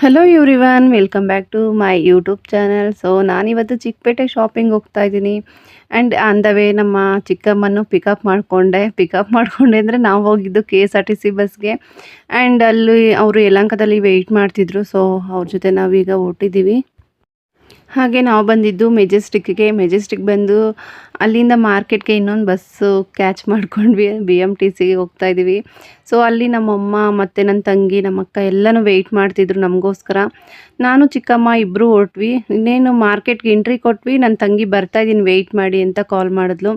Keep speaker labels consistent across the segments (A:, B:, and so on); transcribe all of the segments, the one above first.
A: Hello everyone welcome back to my YouTube channel so ನಾನಿವತ್ತು Chickpet shopping ಹೋಗ್ತಾ ಇದ್ದೀನಿ. And on the way ನಮ್ಮ ಚಿಕ್ಕಮ್ಮನ್ನು pickup ಮಾಡಿಕೊಂಡೆ. ಪಿಕಪ್ ಮಾಡಿಕೊಂಡೆ ಅಂದರೆ ನಾವು ಹೋಗಿದ್ದು K S R T C ಬಸ್ಗೆ ಆ್ಯಂಡ್ ಅಲ್ಲಿ ಅವರು ಯಲಂಕದಲ್ಲಿ ವೆಯ್ಟ್ ಮಾಡ್ತಿದ್ರು. ಸೊ ಅವ್ರ ಜೊತೆ ನಾವೀಗ ಹೊರಟಿದ್ದೀವಿ. ಹಾಗೆ ನಾವು ಬಂದಿದ್ದು ಮೆಜೆಸ್ಟಿಕ್ಗೆ ಮೆಜೆಸ್ಟಿಕ್ ಬಂದು ಅಲ್ಲಿಂದ ಮಾರ್ಕೆಟ್ಗೆ ಇನ್ನೊಂದು ಬಸ್ಸು ಕ್ಯಾಚ್ ಮಾಡ್ಕೊಂಡ್ವಿ. ಬಿ ಎಂ ಟಿ ಸಿಗೆ ಹೋಗ್ತಾ ಇದ್ದೀವಿ. ಸೊ ಅಲ್ಲಿ ನಮ್ಮಮ್ಮ ಮತ್ತು ನನ್ನ ತಂಗಿ, ನಮ್ಮ ಅಕ್ಕ ಎಲ್ಲನೂ ವೆಯ್ಟ್ ಮಾಡ್ತಿದ್ರು ನಮಗೋಸ್ಕರ. ನಾನು, ಚಿಕ್ಕಮ್ಮ ಇಬ್ಬರು ಹೊರಟ್ವಿ. ಇನ್ನೇನು ಮಾರ್ಕೆಟ್ಗೆ ಎಂಟ್ರಿ ಕೊಟ್ವಿ. ನನ್ನ ತಂಗಿ ಬರ್ತಾ ಇದ್ದೀನಿ ವೆಯ್ಟ್ ಮಾಡಿ ಅಂತ ಕಾಲ್ ಮಾಡಿದ್ಲು.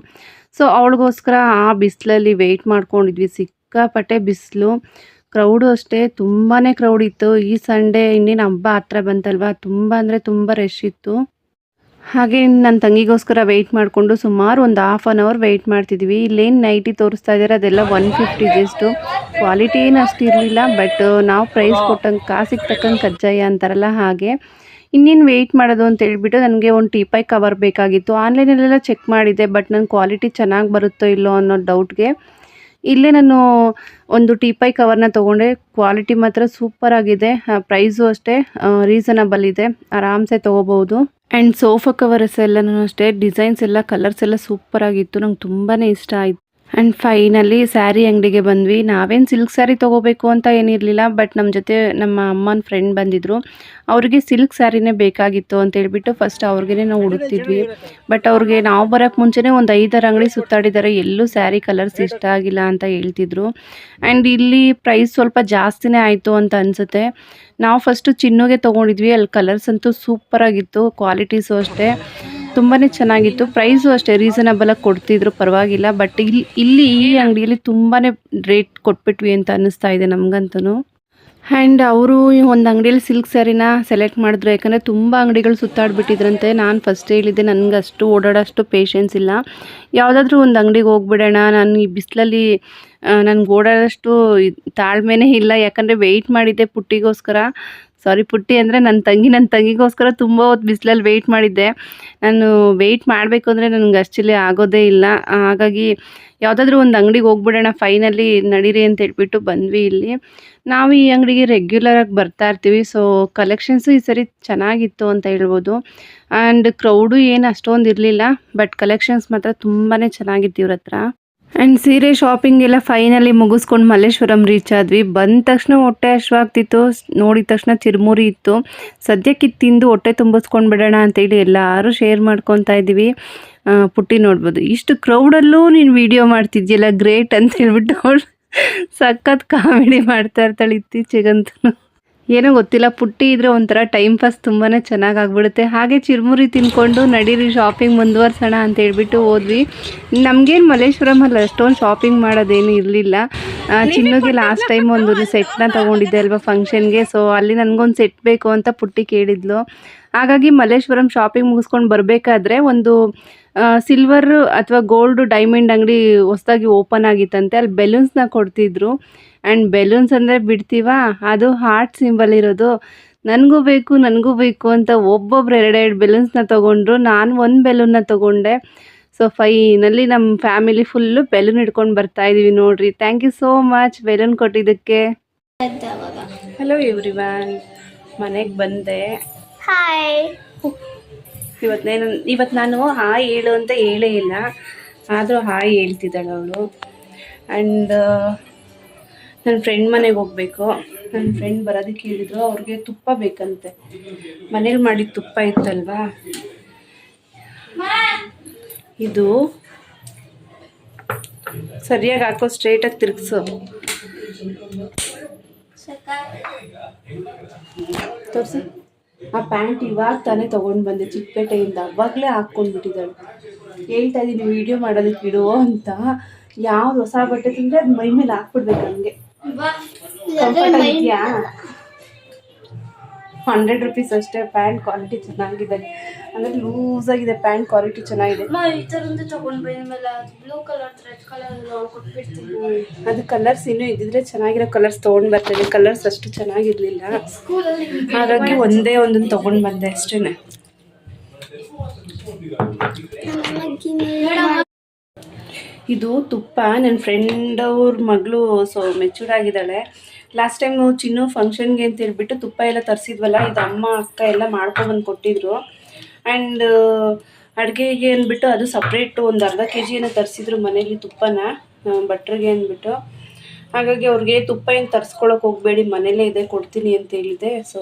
A: ಸೊ ಅವಳಿಗೋಸ್ಕರ ಆ ಬಿಸಿಲಲ್ಲಿ ವೆಯ್ಟ್ ಮಾಡ್ಕೊಂಡಿದ್ವಿ. ಸಿಕ್ಕಾಪಟ್ಟೆ ಬಿಸಿಲು. ಕ್ರೌಡು ಅಷ್ಟೇ ತುಂಬಾ ಕ್ರೌಡ್ ಇತ್ತು. ಈ ಸಂಡೇ ಇನ್ನೇನು ಹಬ್ಬ ಹತ್ರ ಬಂತಲ್ವಾ? ತುಂಬ ಅಂದರೆ ತುಂಬ ರಶ್ ಇತ್ತು. ಹಾಗೆ ನನ್ನ ತಂಗಿಗೋಸ್ಕರ ವೆಯ್ಟ್ ಮಾಡಿಕೊಂಡು ಸುಮಾರು ಒಂದು ಹಾಫ್ ಆನ್ ಅವರ್ ವೆಯ್ಟ್ ಮಾಡ್ತಿದ್ವಿ. ಇಲ್ಲೇನು ನೈಟಿ ತೋರಿಸ್ತಾ ಇದ್ದಾರೆ ಅದೆಲ್ಲ ಒನ್ ಫಿಫ್ಟಿ ಜಸ್ಟು ಕ್ವಾಲಿಟಿ ಏನು ಅಷ್ಟು ಇರಲಿಲ್ಲ ಬಟ್ ನಾವು ಪ್ರೈಸ್ ಕೊಟ್ಟಂಗೆ ಕಾಸಿಗೆ ತಕ್ಕಂಗೆ ಕಜ್ಜಾಯ ಅಂತಾರಲ್ಲ ಹಾಗೆ. ಇನ್ನೇನು ವೆಯ್ಟ್ ಮಾಡೋದು ಅಂತ ಹೇಳ್ಬಿಟ್ಟು ನನಗೆ ಒಂದು ಟೀಪೈ ಕವರ್ ಬೇಕಾಗಿತ್ತು. ಆನ್ಲೈನಲ್ಲೆಲ್ಲ ಚೆಕ್ ಮಾಡಿದ್ದೆ ಬಟ್ ನನ್ನ ಕ್ವಾಲಿಟಿ ಚೆನ್ನಾಗಿ ಬರುತ್ತೋ ಇಲ್ಲೋ ಅನ್ನೋ ಡೌಟ್ಗೆ ಇಲ್ಲೇ ನಾನು ಒಂದು ಟೀಪೈ ಕವರ್ನ ತೊಗೊಂಡೆ. ಕ್ವಾಲಿಟಿ ಮಾತ್ರ ಸೂಪರ್ ಆಗಿದೆ. ಪ್ರೈಸು ಅಷ್ಟೇ ರೀಸನಬಲ್ ಇದೆ. ಆರಾಮ್ಸೆ ತೊಗೋಬೋದು ಆ್ಯಂಡ್ ಸೋಫಾ ಕವರ್ಸ್ ಎಲ್ಲನೂ ಅಷ್ಟೇ ಡಿಸೈನ್ಸ್ ಎಲ್ಲ ಕಲರ್ಸ್ ಎಲ್ಲ ಸೂಪರ್ ಆಗಿತ್ತು. ನಂಗೆ ತುಂಬಾ ಇಷ್ಟ ಆಯಿತು. ಆ್ಯಂಡ್ ಫೈನಲಿ ಸ್ಯಾರಿ ಅಂಗಡಿಗೆ ಬಂದ್ವಿ. ನಾವೇನು ಸಿಲ್ಕ್ ಸ್ಯಾರಿ ತೊಗೋಬೇಕು ಅಂತ ಏನಿರಲಿಲ್ಲ ಬಟ್ ನಮ್ಮ ಜೊತೆ ನಮ್ಮ ಅಮ್ಮನ ಫ್ರೆಂಡ್ ಬಂದಿದ್ದರು ಅವ್ರಿಗೆ ಸಿಲ್ಕ್ ಸ್ಯಾರಿನೇ ಬೇಕಾಗಿತ್ತು ಅಂತ ಹೇಳ್ಬಿಟ್ಟು ಫಸ್ಟ್ ಅವ್ರಿಗೆ ನಾವು ಹುಡುಕ್ತಿದ್ವಿ ಬಟ್ ಅವ್ರಿಗೆ ನಾವು ಬರೋಕ್ಕೆ ಮುಂಚೆನೇ ಒಂದು ಐದಾರು ಅಂಗಡಿ ಸುತ್ತಾಡಿದ್ದಾರೆ ಎಲ್ಲೂ ಸ್ಯಾರಿ ಕಲರ್ಸ್ ಇಷ್ಟ ಆಗಿಲ್ಲ ಅಂತ ಹೇಳ್ತಿದ್ರು. ಆ್ಯಂಡ್ ಇಲ್ಲಿ ಪ್ರೈಸ್ ಸ್ವಲ್ಪ ಜಾಸ್ತಿನೇ ಆಯಿತು ಅಂತ ಅನಿಸುತ್ತೆ. ನಾವು ಫಸ್ಟು ಚಿನ್ನುಗೆ ತೊಗೊಂಡಿದ್ವಿ. ಅಲ್ಲಿ ಕಲರ್ಸ್ ಅಂತೂ ಸೂಪರಾಗಿತ್ತು ಕ್ವಾಲಿಟೀಸು ಅಷ್ಟೇ. ತುಂಬಾ ಚೆನ್ನಾಗಿತ್ತು. ಪ್ರೈಸು ಅಷ್ಟೇ ರೀಸನಬಲಾಗಿ ಕೊಡ್ತಿದ್ರು, ಪರವಾಗಿಲ್ಲ. ಬಟ್ ಇಲ್ಲಿ ಇಲ್ಲಿ ಈ ಅಂಗಡಿಯಲ್ಲಿ ತುಂಬಾ ರೇಟ್ ಕೊಟ್ಬಿಟ್ವಿ ಅಂತ ಅನ್ನಿಸ್ತಾ ಇದೆ ನಮಗಂತೂ ಆ್ಯಂಡ್ ಅವರು ಒಂದು ಅಂಗಡಿಯಲ್ಲಿ ಸಿಲ್ಕ್ ಸ್ಯಾರಿನ ಸೆಲೆಕ್ಟ್ ಮಾಡಿದ್ರು. ಯಾಕಂದರೆ ತುಂಬ ಅಂಗಡಿಗಳು ಸುತ್ತಾಡ್ಬಿಟ್ಟಿದ್ರಂತೆ. ನಾನು ಫಸ್ಟ್ ಹೇಳಿದ್ದೆ ನನಗೆ ಅಷ್ಟು ಓಡಾಡೋಷ್ಟು ಪೇಷನ್ಸ್ ಇಲ್ಲ. ಯಾವುದಾದ್ರೂ ಒಂದು ಅಂಗಡಿಗೆ ಹೋಗ್ಬಿಡೋಣ. ನಾನು ಈ ಬಿಸಿಲಲ್ಲಿ ನನಗೆ ಓಡಾಡೋಷ್ಟು ತಾಳ್ಮೆನೇ ಇಲ್ಲ. ಯಾಕಂದರೆ ವೆಯ್ಟ್ ಮಾಡಿದ್ದೆ ಪುಟ್ಟಿಗೋಸ್ಕರ. ಸಾರಿ ಪುಟ್ಟಿ ಅಂದರೆ ನನ್ನ ತಂಗಿ ನನ್ನ ತಂಗಿಗೋಸ್ಕರ ತುಂಬ ಹೊತ್ತು ಬಿಸಿಲಲ್ಲಿ ವೆಯ್ಟ್ ಮಾಡಿದ್ದೆ. ನಾನು ವೆಯ್ಟ್ ಮಾಡಬೇಕು ಅಂದರೆ ನನಗೆ ಅಷ್ಟಿಲ್ಲಿ ಆಗೋದೇ ಇಲ್ಲ. ಹಾಗಾಗಿ ಯಾವುದಾದ್ರೂ ಒಂದು ಅಂಗಡಿಗೆ ಹೋಗ್ಬಿಡೋಣ ಫೈನಲಿ ನಡೀರಿ ಅಂತ ಹೇಳ್ಬಿಟ್ಟು ಬಂದ್ವಿ ಇಲ್ಲಿ. ನಾವು ಈ ಅಂಗಡಿಗೆ ರೆಗ್ಯುಲರಾಗಿ ಬರ್ತಾ ಇರ್ತೀವಿ. ಸೊ ಕಲೆಕ್ಷನ್ಸು ಈ ಸರಿ ಚೆನ್ನಾಗಿತ್ತು ಅಂತ ಹೇಳ್ಬೋದು. ಆ್ಯಂಡ್ ಕ್ರೌಡು ಏನು ಅಷ್ಟೊಂದು ಇರಲಿಲ್ಲ ಬಟ್ ಕಲೆಕ್ಷನ್ಸ್ ಮಾತ್ರ ತುಂಬಾ ಚೆನ್ನಾಗಿತ್ತು ಇವ್ರ ಹತ್ರ. ಆ್ಯಂಡ್ ಸೀರೆ ಶಾಪಿಂಗ್ ಎಲ್ಲ ಫೈನಲಿ ಮುಗಿಸ್ಕೊಂಡು ಮಲ್ಲೇಶ್ವರಂ ರೀಚ್ ಆದ್ವಿ. ಬಂದ ತಕ್ಷಣ ಹೊಟ್ಟೆ ಹಶ್ವಾಗ್ತಿತ್ತು ನೋಡಿದ ತಕ್ಷಣ ಚಿರುಮುರಿ ಇತ್ತು. ಸದ್ಯಕ್ಕೆ ತಿಂದು ಹೊಟ್ಟೆ ತುಂಬಿಸ್ಕೊಂಡು ಬಿಡೋಣ ಅಂತೇಳಿ ಎಲ್ಲರೂ ಶೇರ್ ಮಾಡ್ಕೊತಾ ಇದ್ದೀವಿ. ಪುಟ್ಟಿ ನೋಡ್ಬೋದು. ಇಷ್ಟು ಕ್ರೌಡಲ್ಲೂ ನೀನು ವಿಡಿಯೋ ಮಾಡ್ತಿದ್ಯಲ್ಲ ಗ್ರೇಟ್ ಅಂತ ಹೇಳ್ಬಿಟ್ಟು ಅವಳು ಸಖತ್ ಕಾಮಿಡಿ ಮಾಡ್ತಾ ಇರ್ತಾಳೆ ಇತ್ತೀಚೆಗಂತೂ. ಏನೋ ಗೊತ್ತಿಲ್ಲ ಪುಟ್ಟಿ ಇದ್ರೆ ಒಂಥರ ಟೈಮ್ ಪಾಸ್ ತುಂಬಾ ಚೆನ್ನಾಗಿ ಆಗ್ಬಿಡುತ್ತೆ. ಹಾಗೆ ಚಿರುಮುರಿ ತಿನ್ಕೊಂಡು ನಡೀರಿ ಶಾಪಿಂಗ್ ಮುಂದುವರ್ಸೋಣ ಅಂತ ಹೇಳ್ಬಿಟ್ಟು ಹೋದ್ವಿ. ನಮಗೇನು ಮಲ್ಲೇಶ್ವರಮಲ್ಲಿ ಅಷ್ಟೊಂದು ಶಾಪಿಂಗ್ ಮಾಡೋದೇನು ಇರಲಿಲ್ಲ. ಚಿನ್ನಗೆ ಲಾಸ್ಟ್ ಟೈಮ್ ಒಂದು ಸೆಟ್ನ ತೊಗೊಂಡಿದ್ದೆ ಅಲ್ವಾ ಫಂಕ್ಷನ್ಗೆ ಸೊ ಅಲ್ಲಿ ನನಗೊಂದು ಸೆಟ್ ಬೇಕು ಅಂತ ಪುಟ್ಟಿ ಕೇಳಿದ್ಲು. ಹಾಗಾಗಿ ಮಲ್ಲೇಶ್ವರಂ ಶಾಪಿಂಗ್ ಮುಗಿಸ್ಕೊಂಡು ಬರಬೇಕಾದ್ರೆ ಒಂದು ಸಿಲ್ವರ್ ಅಥವಾ ಗೋಲ್ಡ್ ಡೈಮಂಡ್ ಅಂಗಡಿ ಹೊಸ್ದಾಗಿ ಓಪನ್ ಆಗಿತ್ತಂತೆ. ಅಲ್ಲಿ ಬೆಲೂನ್ಸ್ನ ಕೊಡ್ತಿದ್ರು. ಆ್ಯಂಡ್ ಬೆಲೂನ್ಸ್ ಅಂದರೆ ಬಿಡ್ತೀವಾ? ಅದು ಹಾರ್ಟ್ ಸಿಂಬಲ್ ಇರೋದು. ನನಗೂ ಬೇಕು ನನಗೂ ಬೇಕು ಅಂತ ಒಬ್ಬೊಬ್ರು ಎರಡೆರಡು ಬೆಲೂನ್ಸ್ನ ತೊಗೊಂಡ್ರು. ನಾನು ಒಂದು ಬೆಲೂನ್ನ ತೊಗೊಂಡೆ. ಸೊ ಫೈನಲ್ಲಿ ನಮ್ಮ ಫ್ಯಾಮಿಲಿ ಫುಲ್ಲು ಬೆಲೂನ್ ಹಿಡ್ಕೊಂಡು ಬರ್ತಾ ಇದ್ದೀವಿ ನೋಡ್ರಿ. Thank you so much balloon ಕೊಟ್ಟಿದ್ದಕ್ಕೆ. ಹಲೋ ಎವ್ರಿ ಮನೆಗೆ ಬಂದೆ.
B: ಹಾಯ್
A: ಇವತ್ತು ನಾನು ಇವತ್ತು ನಾನು ಹಾಯ್ ಹೇಳು ಅಂತ ಹೇಳೇ ಇಲ್ಲ. ಆದರೂ ಹಾಯ್ ಹೇಳ್ತಿದ್ದಾಳೆ ಅವಳು. ಆ್ಯಂಡ್ ನನ್ನ ಫ್ರೆಂಡ್ ಮನೆಗೆ ಹೋಗಬೇಕು. ನನ್ನ ಫ್ರೆಂಡ್ ಬರೋದಕ್ಕೆ ಹೇಳಿದ್ರು ಅವ್ರಿಗೆ ತುಪ್ಪ ಬೇಕಂತೆ. ಮನೇಲಿ ಮಾಡಿದ ತುಪ್ಪ ಇತ್ತಲ್ವಾ? ಇದು ಸರಿಯಾಗಿ ಹಾಕೋ ಸ್ಟ್ರೈಟಾಗಿ ತಿರುಗಿಸು. ತೋರಿಸು. ಆ ಪ್ಯಾಂಟ್ ಇವಾಗ ತಾನೇ ತೊಗೊಂಡು ಬಂದೆ, ಚಿಕ್ಕಪೇಟೆಯಿಂದ. ಅವಾಗಲೇ ಹಾಕ್ಕೊಂಡ್ಬಿಟ್ಟಿದ್ದಾಳೆ. ಹೇಳ್ತಾ ಇದ್ದೀನಿ ವಿಡಿಯೋ ಮಾಡೋದಕ್ಕೆ ಬಿಡು ಅಂತ. ಯಾವ್ದು ಹೊಸ ಬಟ್ಟೆ ತಿಂದ್ರೆ ಅದು ಮೈ ಮೇಲೆ ಹಾಕ್ಬಿಡ್ಬೇಕು ಇದೆಯಾ? ಹಂಡ್ರೆಡ್ ರುಪೀಸ್ ಅಷ್ಟೇ, ಪ್ಯಾಂಟ್ ಕ್ವಾಲಿಟಿ ಚೆನ್ನಾಗಿದೆ. ಅಂದರೆ ಲೂಸ್ ಆಗಿದೆ ಪ್ಯಾಂಟ್ ಕ್ವಾಲಿಟಿ ಚೆನ್ನಾಗಿದೆ.
B: ಈ ಥರದ್ದು ತಗೊಂಡ್ ಬಂದ ಮೇಲೆ ಬ್ಲೂ ಕಲರ್ ರೆಡ್ ಕಲರ್ ಕೊಟ್ಬಿಡ್ತೀನಿ.
A: ಅದು ಕಲರ್ಸ್ ಇನ್ನೂ ಇದ್ದಿದ್ರೆ ಚೆನ್ನಾಗಿರೋ ಕಲರ್ಸ್ ತೊಗೊಂಡು ಇದೆ ಕಲರ್ಸ್ ಅಷ್ಟು ಚೆನ್ನಾಗಿರಲಿಲ್ಲ. ಹಾಗಾಗಿ ಒಂದೇ ಒಂದನ್ನು ತಗೊಂಡ್ ಬಂದೆ ಅಷ್ಟೇ ಇದು ತುಪ್ಪ. ನನ್ನ ಫ್ರೆಂಡ್ ಅವ್ರ ಮಗಳು ಸೊ ಮೆಚೂರ್ ಆಗಿದ್ದಾಳೆ. ಲಾಸ್ಟ್ ಟೈಮ್ ಚಿನ್ನು ಫಂಕ್ಷನ್ಗೆ ಅಂತ ಹೇಳ್ಬಿಟ್ಟು ತುಪ್ಪ ಎಲ್ಲ ತರಿಸಿದ್ವಲ್ಲ ಇದು ಅಮ್ಮ ಅಕ್ಕ ಎಲ್ಲ ಮಾಡ್ಕೊಬಂದು ಕೊಟ್ಟಿದ್ರು. ಆ್ಯಂಡ್ ಅಡುಗೆಗೆ ಅಂದ್ಬಿಟ್ಟು ಅದು ಸಪ್ರೇಟು ಒಂದು ಅರ್ಧ ಕೆ ಜಿ ಏನೋ ತರಿಸಿದ್ರು ಮನೇಲಿ ತುಪ್ಪನ ಭಟ್ರಿಗೆ ಅಂದ್ಬಿಟ್ಟು. ಹಾಗಾಗಿ ಅವ್ರಿಗೆ ತುಪ್ಪ ಏನು ತರಿಸ್ಕೊಳಕ್ಕೆ ಹೋಗಬೇಡಿ, ಮನೇಲೇ ಇದೆ, ಕೊಡ್ತೀನಿ ಅಂತ ಹೇಳಿದೆ. ಸೊ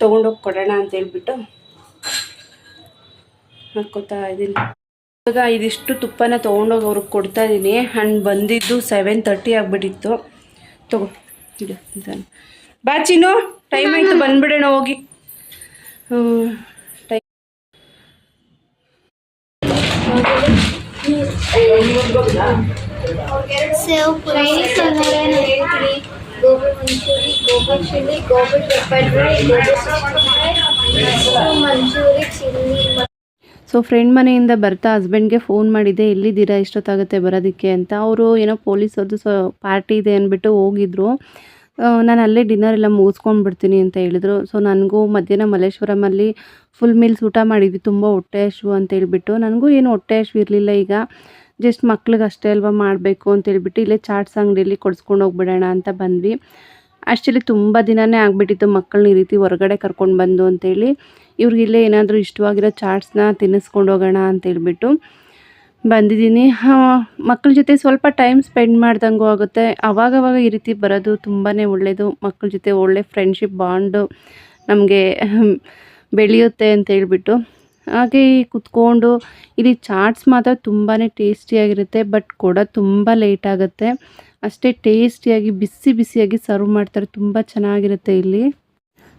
A: ತೊಗೊಂಡೋಗಿ ಕೊಡೋಣ ಅಂತ ಹೇಳ್ಬಿಟ್ಟು ಹಾಕೋತಾ ಇದ್ದೀನಿ. ಇವಾಗ ಇದಿಷ್ಟು ತುಪ್ಪನ ತೊಗೊಂಡೋಗಿ ಅವ್ರಿಗೆ ಕೊಡ್ತಾ ಇದ್ದೀನಿ. ಆ್ಯಂಡ್ ಬಂದಿದ್ದು ಸೆವೆನ್ ತರ್ಟಿ ಆಗಿಬಿಟ್ಟಿತ್ತು. ತಗೋ ಇದು ಚಿನ್ನು ಟೈಮ್ ಆಯಿತು, ಬಂದ್ಬಿಡೋಣ ಹೋಗಿ time
B: sev puri gobi manchurian gobi chilli gobi pepper gobi manchurian chilli
A: so friend ಮನೆಯಿಂದ ಬರ್ತಾ ಹಸ್ಬೆಂಡ್ಗೆ ಫೋನ್ ಮಾಡಿದ್ದೆ ಎಲ್ಲಿದ್ದೀರಾ ಎಷ್ಟೊತ್ತಾಗುತ್ತೆ ಬರೋದಕ್ಕೆ ಅಂತ. ಅವರು ಏನೋ ಪೊಲೀಸವ್ರದ್ದು ಸೊ ಪಾರ್ಟಿ ಇದೆ ಅಂದ್ಬಿಟ್ಟು ಹೋಗಿದ್ರು. ನಾನು ಅಲ್ಲೇ ಡಿನ್ನರ್ ಎಲ್ಲ ಮುಗಿಸ್ಕೊಂಡು ಬಿಡ್ತೀನಿ ಅಂತ ಹೇಳಿದ್ರು. ಸೊ ನನಗೂ ಮಧ್ಯಾಹ್ನ ಮಲ್ಲೇಶ್ವರಮಲ್ಲಿ ಫುಲ್ ಮೀಲ್ಸ್ ಊಟ ಮಾಡಿದ್ವಿ. ತುಂಬ ಹೊಟ್ಟೆ ಹಶು ಅಂತ ಹೇಳಿಬಿಟ್ಟು. ನನಗೂ ಏನು ಹೊಟ್ಟೆ ಹಶು ಇರಲಿಲ್ಲ ಈಗ. ಜಸ್ಟ್ ಮಕ್ಳಿಗೆ ಅಷ್ಟೇ ಅಲ್ವಾ ಮಾಡಬೇಕು ಅಂತ ಹೇಳ್ಬಿಟ್ಟು ಇಲ್ಲೇ ಚಾಟ್ಸ್ ಅಂಗಡಿಯಲ್ಲಿ ಕೊಡ್ಸ್ಕೊಂಡು ಹೋಗ್ಬಿಡೋಣ ಅಂತ ಬಂದ್ವಿ. ಆ್ಯಕ್ಚುಲಿ ತುಂಬ ದಿನವೇ ಆಗಿಬಿಟ್ಟಿತ್ತು. ಮಕ್ಕಳನ್ನ ಈ ರೀತಿ ಹೊರಗಡೆ ಕರ್ಕೊಂಡು ಬಂದು ಅಂತೇಳಿ ಇವ್ರಿಗೆ ಇಲ್ಲೇ ಏನಾದರೂ ಇಷ್ಟವಾಗಿರೋ ಚಾಟ್ಸ್ನ ತಿನ್ನಿಸ್ಕೊಂಡು ಹೋಗೋಣ ಅಂತ ಹೇಳ್ಬಿಟ್ಟು. ಬಂದಿದ್ದೀನಿ. ಮಕ್ಕಳ ಜೊತೆ ಸ್ವಲ್ಪ ಟೈಮ್ ಸ್ಪೆಂಡ್ ಮಾಡ್ದಂಗೂ ಆಗುತ್ತೆ. ಅವಾಗವಾಗ ಈ ರೀತಿ ಬರೋದು ತುಂಬಾ ಒಳ್ಳೆಯದು ಮಕ್ಕಳ ಜೊತೆ ಒಳ್ಳೆ ಫ್ರೆಂಡ್ಶಿಪ್ ಬಾಂಡು ನಮಗೆ ಬೆಳೆಯುತ್ತೆ ಅಂತ ಹೇಳ್ಬಿಟ್ಟು. ಹಾಗೆ ಕುತ್ಕೊಂಡು ಇಲ್ಲಿ ಚಾಟ್ಸ್ ಮಾತ್ರ ತುಂಬಾ ಟೇಸ್ಟಿಯಾಗಿರುತ್ತೆ ಬಟ್ ಕೂಡ ತುಂಬ ಲೇಟ್ ಆಗುತ್ತೆ. ಅಷ್ಟೇ ಟೇಸ್ಟಿಯಾಗಿ ಬಿಸಿ ಬಿಸಿಯಾಗಿ ಸರ್ವ್ ಮಾಡ್ತಾರೆ. ತುಂಬ ಚೆನ್ನಾಗಿರುತ್ತೆ ಇಲ್ಲಿ.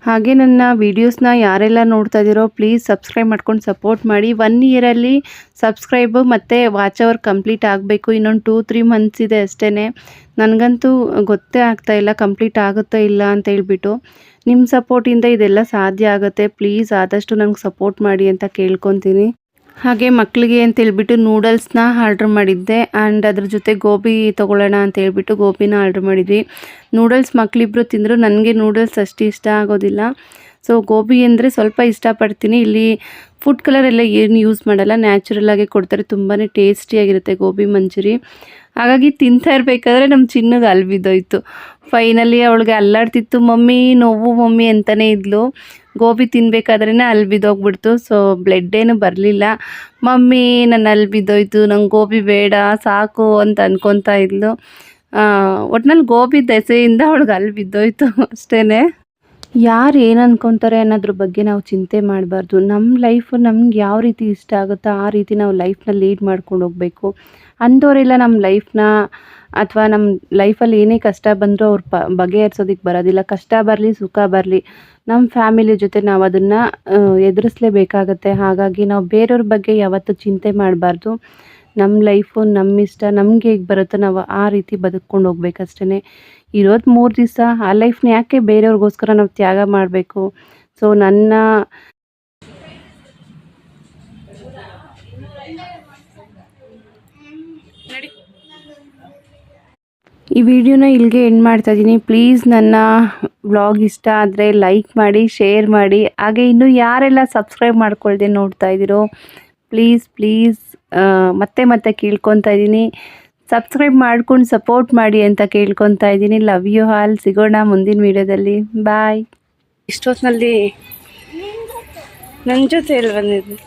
A: ಹಾಗೆ ನನ್ನ ವೀಡಿಯೋಸ್ನ ಯಾರೆಲ್ಲ ನೋಡ್ತಾ ಇದ್ದೀರೋ ಪ್ಲೀಸ್ ಸಬ್ಸ್ಕ್ರೈಬ್ ಮಾಡ್ಕೊಂಡು ಸಪೋರ್ಟ್ ಮಾಡಿ. ಒನ್ ಇಯರಲ್ಲಿ ಸಬ್ಸ್ಕ್ರೈಬ್ ಮತ್ತು ವಾಚ್ ಅವರ್ ಕಂಪ್ಲೀಟ್ ಆಗಬೇಕು. ಇನ್ನೊಂದು ಟೂ ತ್ರೀ ಮಂತ್ಸ್ ಇದೆ ಅಷ್ಟೇ ನನಗಂತೂ ಗೊತ್ತೇ ಆಗ್ತಾ ಇಲ್ಲ ಕಂಪ್ಲೀಟ್ ಆಗುತ್ತಾ ಇಲ್ಲ ಅಂತ ಹೇಳ್ಬಿಟ್ಟು. ನಿಮ್ಮ ಸಪೋರ್ಟಿಂದ ಇದೆಲ್ಲ ಸಾಧ್ಯ ಆಗುತ್ತೆ. ಪ್ಲೀಸ್ ಆದಷ್ಟು ನನಗೆ ಸಪೋರ್ಟ್ ಮಾಡಿ ಅಂತ ಕೇಳ್ಕೊತೀನಿ. ಹಾಗೆ ಮಕ್ಕಳಿಗೆ ಅಂತ ಹೇಳ್ಬಿಟ್ಟು ನೂಡಲ್ಸ್ನ ಆರ್ಡ್ರ್ ಮಾಡಿದ್ದೆ. ಆ್ಯಂಡ್ ಅದ್ರ ಜೊತೆ ಗೋಬಿ ತೊಗೊಳ್ಳೋಣ ಅಂತ ಹೇಳ್ಬಿಟ್ಟು ಗೋಬಿನ ಆರ್ಡ್ರ್ ಮಾಡಿದ್ವಿ. ನೂಡಲ್ಸ್ ಮಕ್ಕಳಿಬ್ರು ತಿಂದರು. ನನಗೆ ನೂಡಲ್ಸ್ ಅಷ್ಟು ಇಷ್ಟ ಆಗೋದಿಲ್ಲ. ಸೊ ಗೋಬಿ ಅಂದರೆ ಸ್ವಲ್ಪ ಇಷ್ಟಪಡ್ತೀನಿ. ಇಲ್ಲಿ ಫುಡ್ ಕಲರ್ ಎಲ್ಲ ಏನು ಯೂಸ್ ಮಾಡಲ್ಲ. ನ್ಯಾಚುರಲ್ ಆಗಿ ಕೊಡ್ತಾರೆ. ತುಂಬಾ ಟೇಸ್ಟಿಯಾಗಿರುತ್ತೆ ಗೋಬಿ ಮಂಚೂರಿ. ಹಾಗಾಗಿ ತಿಂತಾ ಇರಬೇಕಾದ್ರೆ ನಮ್ಮ ಚಿನ್ನಗೆ ಅಲ್ಲಿ ಬಿದ್ದೋಯ್ತು ಫೈನಲಿ ಅವಳಿಗೆ ಅಲ್ಲಾಡ್ತಿತ್ತು. ಮಮ್ಮಿ, ನೋವು ಮಮ್ಮಿ ಅಂತಲೇ ಇದ್ಲು. ಗೋಬಿ ತಿನ್ಬೇಕಾದ್ರೇ ಅಲ್ಲಿ ಬಿದ್ದೋಗ್ಬಿಡ್ತು. ಸೊ ಬ್ಲಡ್ ಏನು ಬರಲಿಲ್ಲ. ಮಮ್ಮಿ ನನ್ನ ಅಲ್ಲಿ ಬಿದ್ದೋಯ್ತು. ನಂಗೆ ಗೋಬಿ ಬೇಡ, ಸಾಕು ಅಂತ ಅನ್ಕೊತಾ ಇದ್ಲು. ಒಟ್ನಲ್ಲಿ ಗೋಬಿ ದೆಸೆಯಿಂದ ಅವಳಿಗೆ ಅಲ್ಲಿ ಬಿದ್ದೋಯ್ತು ಅಷ್ಟೇ ಯಾರು ಏನು ಅನ್ಕೊತಾರೆ ಅನ್ನೋದ್ರ ಬಗ್ಗೆ ನಾವು ಚಿಂತೆ ಮಾಡಬಾರ್ದು. ನಮ್ಮ ಲೈಫು ನಮ್ಗೆ ಯಾವ ರೀತಿ ಇಷ್ಟ ಆಗುತ್ತೋ ಆ ರೀತಿ ನಾವು ಲೈಫ್ನ ಲೀಡ್ ಮಾಡ್ಕೊಂಡು ಹೋಗಬೇಕು. ಅಂಥವರೆಲ್ಲ ನಮ್ಮ ಲೈಫ್ನ ಅಥವಾ ನಮ್ಮ ಲೈಫಲ್ಲಿ ಏನೇ ಕಷ್ಟ ಬಂದರೂ ಅವ್ರು ಪ ಬಗೆಹರಿಸೋದಕ್ಕೆ ಬರೋದಿಲ್ಲ. ಕಷ್ಟ ಬರಲಿ, ಸುಖ ಬರಲಿ. ನಮ್ಮ ಫ್ಯಾಮಿಲಿ ಜೊತೆ ನಾವು ಅದನ್ನು ಎದುರಿಸ್ಲೇಬೇಕಾಗತ್ತೆ. ಹಾಗಾಗಿ ನಾವು ಬೇರೆಯವ್ರ ಬಗ್ಗೆ ಯಾವತ್ತು ಚಿಂತೆ ಮಾಡಬಾರ್ದು. ನಮ್ಮ ಲೈಫು ನಮ್ಮ ಇಷ್ಟ, ನಮ್ಗೆ ಹೇಗೆ ಬರುತ್ತೋ ನಾವು ಆ ರೀತಿ ಬದುಕ್ಕೊಂಡು ಹೋಗ್ಬೇಕಷ್ಟೇ ಇರೋದು ಮೂರು ದಿವಸ ಆ ಲೈಫ್ನ ಯಾಕೆ ಬೇರೆಯವ್ರಿಗೋಸ್ಕರ ನಾವು ತ್ಯಾಗ ಮಾಡಬೇಕು? ಸೊ ನನ್ನ ಈ ವಿಡಿಯೋನ ಇಲ್ಲಿಗೆ ಎಂಡ್ ಮಾಡ್ತಾ ಇದ್ದೀನಿ ಪ್ಲೀಸ್ ನನ್ನ ವ್ಲಾಗ್ ಇಷ್ಟ ಆದರೆ ಲೈಕ್ ಮಾಡಿ ಶೇರ್ ಮಾಡಿ. ಹಾಗೆ ಇನ್ನೂ ಯಾರೆಲ್ಲ ಸಬ್ಸ್ಕ್ರೈಬ್ ಮಾಡ್ಕೊಳ್ದೆ ನೋಡ್ತಾ ಇದ್ದೀರೋ ಪ್ಲೀಸ್ ಪ್ಲೀಸ್ ಮತ್ತೆ ಮತ್ತೆ ಕೇಳ್ಕೊತಾ ಇದ್ದೀನಿ ಸಬ್ಸ್ಕ್ರೈಬ್ ಮಾಡ್ಕೊಂಡು ಸಪೋರ್ಟ್ ಮಾಡಿ ಅಂತ ಕೇಳ್ಕೊತಾ ಇದ್ದೀನಿ ಲವ್ ಯು ಹಾಲ್ ಸಿಗೋಣ ಮುಂದಿನ ವೀಡಿಯೋದಲ್ಲಿ. ಬಾಯ್ ಇಷ್ಟೊತ್ತಿನಲ್ಲಿ ನನ್ನ ಜೊತೆ ಎಲ್ಲಿ ಬಂದಿದ್ದು?